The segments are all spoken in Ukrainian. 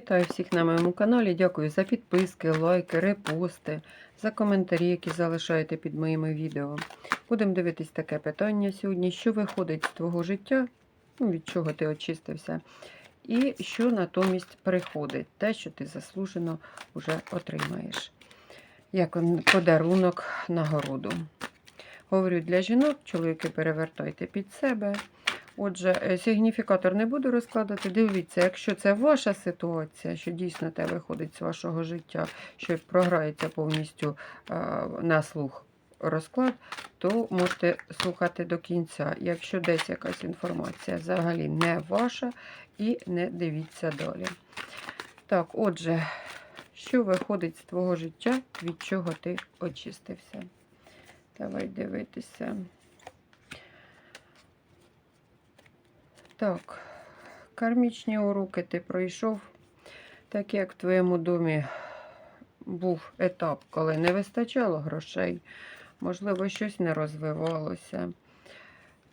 Вітаю всіх на моєму каналі. Дякую за підписки, лайки, репости, за коментарі, які залишаєте під моїми відео. Будемо дивитись таке питання сьогодні. Що виходить з твого життя, ну, від чого ти очистився, і що натомість приходить, те, що ти заслужено вже отримаєш. Як подарунок нагороду. Говорю для жінок, чоловіки перевертайте під себе. Отже, е, сигніфікатор не буду розкладати. Дивіться, якщо це ваша ситуація, що дійсно те виходить з вашого життя, що програється повністю е, на слух розклад, то можете слухати до кінця. Якщо десь якась інформація взагалі не ваша, і не дивіться далі. Так, отже, що виходить з твого життя, від чого ти очистився? Давай дивитися. Так, кармічні уроки ти пройшов, так як в твоєму домі був етап, коли не вистачало грошей, можливо, щось не розвивалося.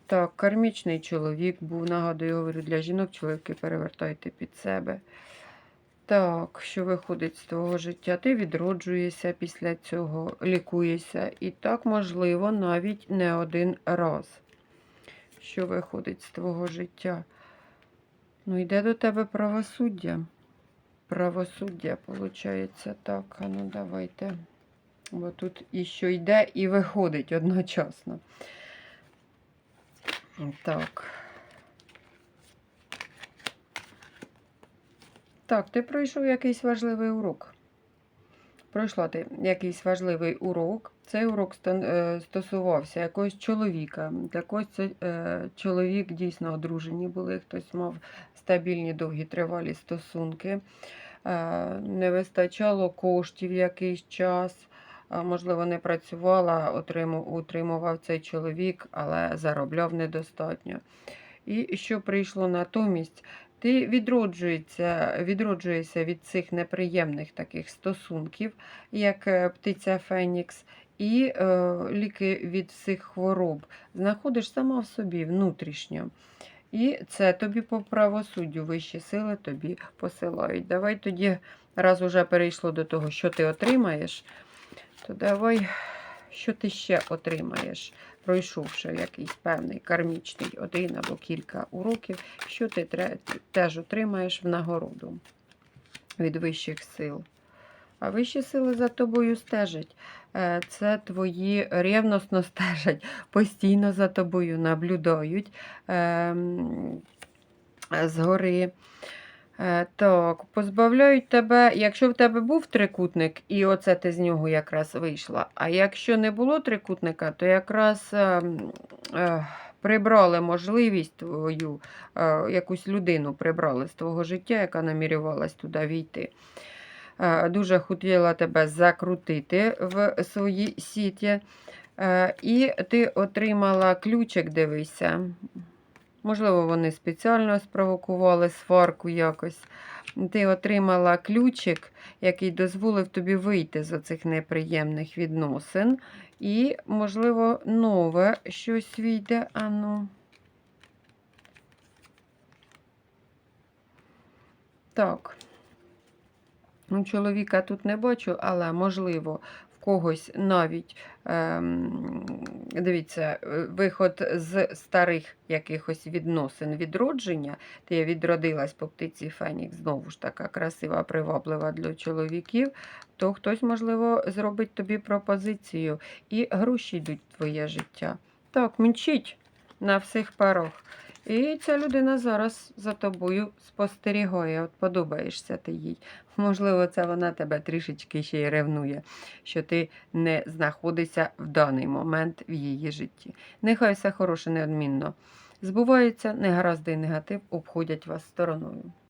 Так, кармічний чоловік був, нагадую, говорю, для жінок чоловіки перевертайте під себе. Так, що виходить з твого життя? Ти відроджуєшся після цього, лікуєшся. І так, можливо, навіть не один раз що виходить з твого життя. Ну, йде до тебе правосуддя. Правосуддя, виходить, так. А ну давайте. Бо тут і що йде, і виходить одночасно. Так. Так, ти пройшов якийсь важливий урок. Пройшла якийсь важливий урок. Цей урок е, стосувався якогось чоловіка. Для когось це е, чоловік дійсно одружені були, хтось мав стабільні довгі тривалі стосунки. Е, Не вистачало коштів якийсь час. Можливо, не працювала, утримував цей чоловік, але заробляв недостатньо. І що прийшло натомість? Ти відроджуєшся, відроджуєшся від цих неприємних таких стосунків, як е, птиця Фенікс, і е, ліки від всіх хвороб знаходиш сама в собі внутрішньо. І це тобі по правосуддю вищі сили тобі посилають. Давай тоді, раз уже перейшло до того, що ти отримаєш, то давай, що ти ще отримаєш, пройшовши якийсь певний кармічний один або кілька уроків, що ти теж отримаєш в нагороду від вищих сил. А вищі сили за тобою стежать. Е, Це твої ревносно стежать, постійно за тобою наблюдають ем, згори. Е, Так, позбавляють тебе, якщо в тебе був трикутник, і оце ти з нього якраз вийшла. А якщо не було трикутника, то якраз ем, е, прибрали можливість твою, е, якусь людину прибрали з твого життя, яка намірювалась туди війти. Е, Дуже хотіла тебе закрутити в свої сіті. Е, І ти отримала ключик, дивися. Можливо, вони спеціально спровокували сварку якось. Ти отримала ключик, який дозволив тобі вийти з оцих неприємних відносин. І, можливо, нове щось війде. Ану. Так. Ну, чоловіка тут не бачу, але можливо когось навіть ем, дивіться, е, виход з старих якихось відносин відродження. Ти відродилась по птиці Фенікс, знову ж така красива, приваблива для чоловіків, то хтось, можливо, зробить тобі пропозицію і гроші йдуть в твоє життя. Так, мчить на всіх парах. І ця людина зараз за тобою спостерігає, от подобаєшся ти їй. Можливо, це вона тебе трішечки ще й ревнує, що ти не знаходишся в даний момент в її житті. Нехай все хороше неодмінно збувається, негаразди і негатив обходять вас стороною.